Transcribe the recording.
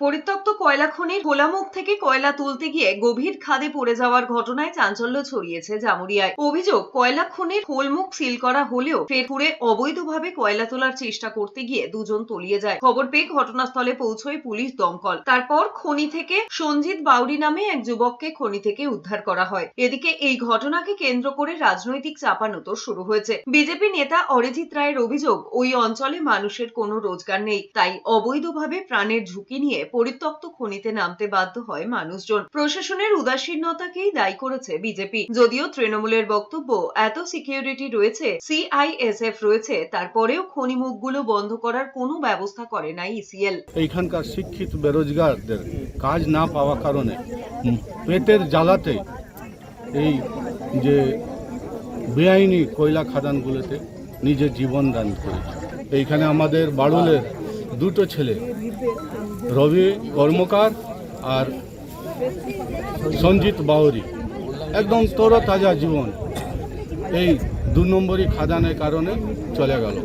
পরিত্যক্ত কয়লা খনির খোলামুখ থেকে কয়লা তুলতে গিয়ে গভীর খাদে পড়ে যাওয়ার ঘটনায় চাঞ্চল্য ছড়িয়েছে জামুরিয়ায়। অভিযোগ, কয়লা খনির খোলমুখ সিল করা হলেও ফের পুরে অবৈধভাবে কয়লা তোলার চেষ্টা করতে গিয়ে দুজন তলিয়ে যায়। খবর পেয়ে ঘটনাস্থলে পৌঁছয় পুলিশ দমকল। তারপর খনি থেকে সঞ্জিত বাউরি নামে এক যুবককে খনি থেকে উদ্ধার করা হয়। এদিকে এই ঘটনাকে কেন্দ্র করে রাজনৈতিক চাপানুতোর শুরু হয়েছে। বিজেপি নেতা অরিজিৎ রায়ের অভিযোগ, ওই অঞ্চলে মানুষের কোনো রোজগার নেই, তাই অবৈধভাবে প্রাণের ঝুঁকি নিয়ে পরিত্যক্ত খনিতে নামতে বাধ্য হয় মানুষজন। প্রশাসনের উদাসীনতাকেই দায়ী করেছে বিজেপি। যদিও তৃণমূলের বক্তব্য, এত সিকিউরিটি রয়েছে সিআইএসএফ রয়েছে, তারপরেও খনি মুখগুলো বন্ধ করার কোনো ব্যবস্থা করে না ইসিএল এইখানকার শিক্ষিত বেরোজগারদের কাজ না পাওয়া কারণে পেটের জ্বালাতে এই যে বেআইনি কয়লা খাদানগুলোতে নিজের জীবন দান করেছে। এইখানে আমাদের বাড়ুলের দুটো ছেলে, রবি কর্মকার আর সঞ্জিত বাউরি। একদম তরতাজা জীবন। এই দু নম্বরই খাদানের কারণে চলে গেল।